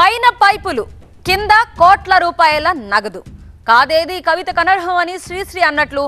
పైన పైపులు కింద కోట్ల రూపాయల నగదు. కాదేది కవిత కనర్హం అని శ్రీశ్రీ అన్నట్లు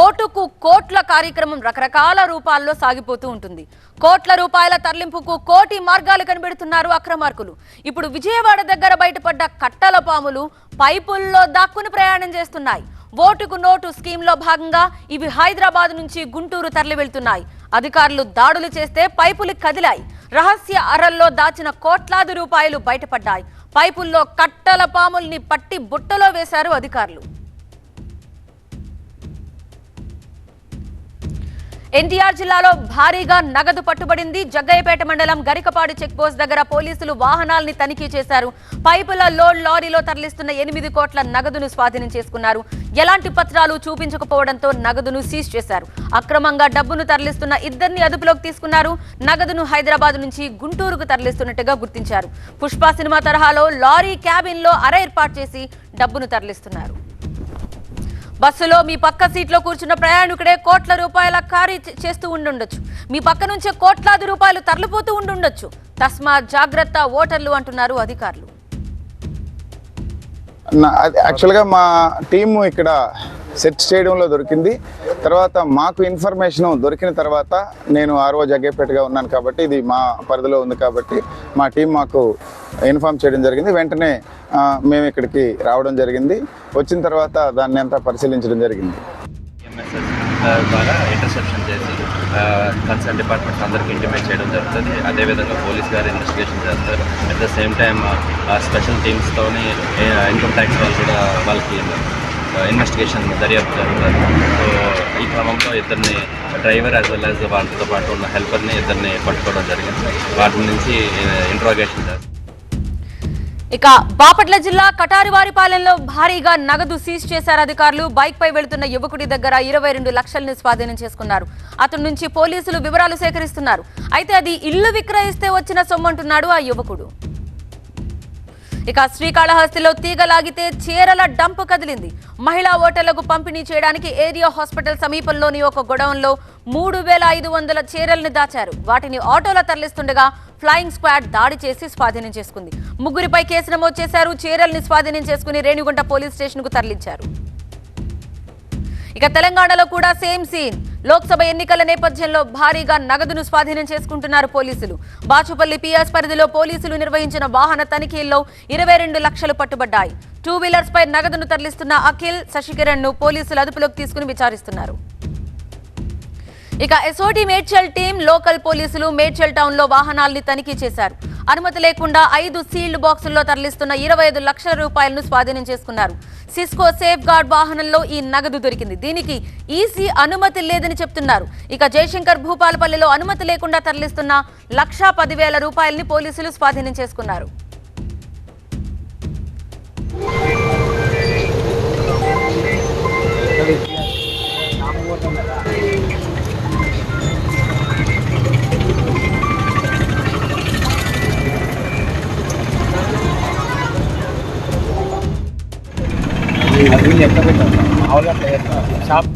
ఓటుకు కోట్ల కార్యక్రమం రకరకాల రూపాల్లో సాగిపోతూ ఉంటుంది. కోట్ల రూపాయల తరలింపుకు కోటి మార్గాలు కనిపెడుతున్నారు అక్రమార్కులు. ఇప్పుడు విజయవాడ దగ్గర బయటపడ్డ కట్టల పాములు పైపుల్లో దాక్కుని ప్రయాణం చేస్తున్నాయి. ఓటుకు నోటు స్కీమ్లో భాగంగా ఇవి హైదరాబాద్ నుంచి గుంటూరు తరలి వెళ్తున్నాయి అధికారులు దాడులు చేస్తే పైపులు కదిలాయి. రహస్య అరల్లో దాచిన కోట్లాది రూపాయలు బయటపడ్డాయి. పైపుల్లో కట్టల పాముల్ని పట్టి బుట్టలో వేశారు అధికారులు. ఎన్టీఆర్ జిల్లాలో భారీగా నగదు పట్టుబడింది. జగ్గయ్యపేట మండలం గరికపాడు చెక్పోస్ట్ దగ్గర పోలీసులు వాహనాల్ని తనిఖీ చేశారు. పైపుల లోడ్ లారీలో తరలిస్తున్న ఎనిమిది కోట్ల నగదును స్వాధీనం చేసుకున్నారు. ఎలాంటి పత్రాలు చూపించకపోవడంతో నగదును సీజ్ చేశారు. అక్రమంగా డబ్బును తరలిస్తున్న ఇద్దరిని అదుపులోకి తీసుకున్నారు. నగదును హైదరాబాద్ నుంచి గుంటూరుకు తరలిస్తున్నట్టుగా గుర్తించారు. పుష్ప సినిమా తరహాలో లారీ క్యాబిన్లో అర ఏర్పాటు చేసి డబ్బును తరలిస్తున్నారు. బస్సులో మీ పక్క సీట్లో కూర్చున్న ప్రయాణికుడే కోట్ల రూపాయల ఖారీ చేస్తూ ఉండుండొచ్చు. మీ పక్క నుంచే కోట్లాది రూపాయలు తరలిపోతూ ఉండుండొచ్చు. తస్మా జాగ్రత్త ఓటర్లు అంటున్నారు అధికారులు. యాక్చువల్గా మా టీము ఇక్కడ సెర్చ్ చేయడంలో దొరికింది. తర్వాత మాకు ఇన్ఫర్మేషన్ దొరికిన తర్వాత నేను ఆ రోజు అగ్గేపేటగా ఉన్నాను కాబట్టి ఇది మా పరిధిలో ఉంది కాబట్టి మా టీం మాకు ఇన్ఫార్మ్ చేయడం జరిగింది. వెంటనే మేము ఇక్కడికి రావడం జరిగింది. వచ్చిన తర్వాత దాన్ని అంతా పరిశీలించడం జరిగింది. ద్వారా ఇంటర్సెప్షన్ చేసి కన్సర్న్ డిపార్ట్మెంట్స్ అందరికీ ఇంటిమేట్ చేయడం జరుగుతుంది. అదేవిధంగా పోలీస్ గారు ఇన్వెస్టిగేషన్ చేస్తారు. At the same time special టీమ్స్తోని income tax వాళ్ళు కూడా వాళ్ళకి ఇన్వెస్టిగేషన్ దర్యాప్తు జరుగుతుంది. సో ఈ క్రమంలో ఇద్దరిని డ్రైవర్ యాజ్ వెల్ యాజ్ వాళ్ళతో పాటు ఉన్న హెల్పర్ని ఇద్దరిని పట్టుకోవడం జరిగింది. వాటి నుంచి ఇంట్రోగేషన్ చేస్తారు ఇక బాపట్ల జిల్లా కటారివారిపాలెంలో భారీగా నగదు సీజ్ చేశారు అధికారులు. బైక్ పై వెళుతున్న యువకుడి దగ్గర ఇరవై రెండు లక్షల్ని స్వాధీనం చేసుకున్నారు. అతని నుంచి పోలీసులు వివరాలు సేకరిస్తున్నారు. అయితే అది ఇల్లు విక్రయిస్తే వచ్చిన సొమ్మంటున్నాడు ఆ యువకుడు. ఇక శ్రీకాళహస్తిలో తీగలాగితే చీరల డంప్ కదిలింది. మహిళా ఓటర్లకు పంపిణీ చేయడానికి ఏరియా హాస్పిటల్ సమీపంలోని ఒక గొడవంలో మూడు వేల ఐదు వందల చీరల్ని దాచారు. వాటిని ఆటోలో తరలిస్తుండగా ఫ్లయింగ్ స్క్వాడ్ దాడి చేసి స్వాధీనం చేసుకుంది. ముగ్గురిపై కేసు నమోదు చేశారు. చీరల్ని స్వాధీనం చేసుకుని రేణిగుంట పోలీస్ స్టేషన్కు తరలించారు. ఇక తెలంగాణలో కూడా సేమ్ సీన్. లోక్సభ ఎన్నికల నేపథ్యంలో భారీగా నగదును స్వాధీనం చేసుకుంటున్నారు పోలీసులు. బాచుపల్లి పిఎస్ పరిధిలో పోలీసులు నిర్వహించిన వాహన తనిఖీల్లో ఇరవై రెండు లక్షలు పట్టుబడ్డాయి. టూ వీలర్స్ పై నగదును తరలిస్తున్న అఖిల్ శశికిరణ్ను పోలీసులు అదుపులోకి తీసుకుని విచారిస్తున్నారు. ఇక ఎస్ఓటి మేడ్చల్ టీం లోకల్ పోలీసులు మేడ్చల్ టౌన్లో వాహనాల్ని తనిఖీ చేశారు. అనుమతి లేకుండా ఐదు సీల్డ్ బాక్సుల్లో తరలిస్తున్న ఇరవై ఐదు లక్షల రూపాయలను స్వాధీనం చేసుకున్నారు. సిస్కో సేఫ్ గార్డ్ వాహనంలో ఈ నగదు దొరికింది. దీనికి ఈసీ అనుమతి లేదని చెప్తున్నారు. ఇక జయశంకర్ భూపాలపల్లిలో అనుమతి లేకుండా తరలిస్తున్న లక్షా పదివేల రూపాయలని పోలీసులు స్వాధీనం చేసుకున్నారు. అది ఎట్లా పెట్టాం మామూలుగా అట్లా చేస్తాం. షాప్